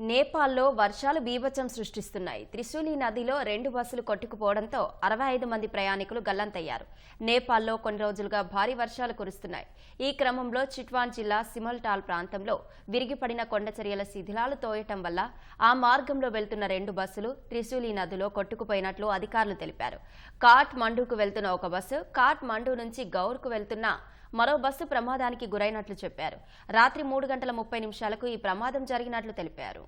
నేపాల్లో వర్షాలు బీభత్సం సృష్టిస్తున్నాయి. త్రిశూలి నదిలో రెండు బస్సులు కొట్టుకుపోవడంతో అరవై ఐదు మంది ప్రయాణికులు గల్లంతయ్యారు. నేపాల్లో కొన్ని రోజులుగా భారీ వర్షాలు కురుస్తున్నాయి. ఈ క్రమంలో చిట్వాన్ జిల్లా సిమల్టాల్ ప్రాంతంలో విరిగిపడిన కొండచర్యల శిథిలాలు తోయటం వల్ల ఆ మార్గంలో వెళ్తున్న రెండు బస్సులు త్రిశూలి నదిలో కొట్టుకుపోయినట్లు అధికారులు తెలిపారు. కాట్ మండూకు వెళ్తున్న ఒక బస్సు కాట్ మండూ నుంచి గౌర్కు వెళ్తున్న మరో బస్సు ప్రమాదానికి గురైనట్లు చెప్పారు. రాత్రి మూడు గంటల ముప్పై నిమిషాలకు ఈ ప్రమాదం జరిగినట్లు తెలిపారు.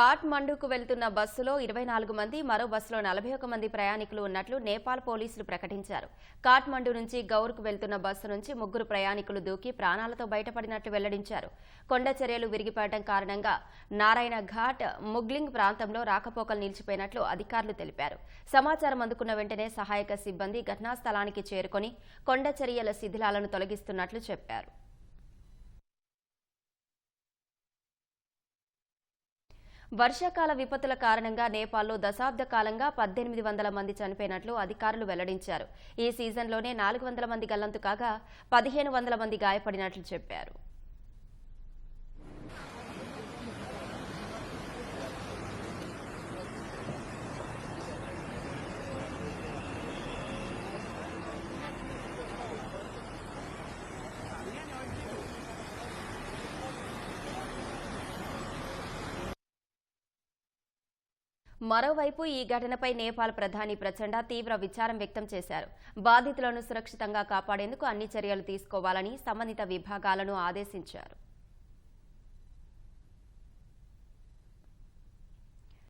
కాట్మండుకు వెళ్తున్న బస్సులో ఇరవై నాలుగు మంది మరో బస్సులో నలభై ఒక మంది ప్రయాణికులు ఉన్నట్లు నేపాల్ పోలీసులు ప్రకటించారు. కాట్మండు నుంచి గౌర్కు వెళ్తున్న బస్సు నుంచి ముగ్గురు ప్రయాణికులు దూకి ప్రాణాలతో బయటపడినట్లు వెల్లడించారు. కొండ చర్యలు విరిగిపడటం కారణంగా నారాయణ ఘాట్ ముగ్లింగ్ ప్రాంతంలో రాకపోకలు నిలిచిపోయినట్లు అధికారులు తెలిపారు. సమాచారం అందుకున్న వెంటనే సహాయక సిబ్బంది ఘటనా స్థలానికి చేరుకొని కొండ చర్యల శిథిలాలను తొలగిస్తున్నట్లు చెప్పారు. వర్షాకాల విపత్తుల కారణంగా నేపాల్లో దశాబ్ద కాలంగా పద్దెనిమిది వందల మంది చనిపోయినట్లు అధికారులు వెల్లడించారు. ఈ సీజన్లోనే నాలుగు వందల మంది గల్లంతు కాగా పదిహేను వందల మంది గాయపడినట్లు చెప్పారు. మరోవైపు ఈ ఘటనపై నేపాల్ ప్రధాని ప్రచండ తీవ్ర విచారం వ్యక్తం చేశారు. బాధితులను సురక్షితంగా కాపాడేందుకు అన్ని చర్యలు తీసుకోవాలని సంబంధిత విభాగాలను ఆదేశించారు.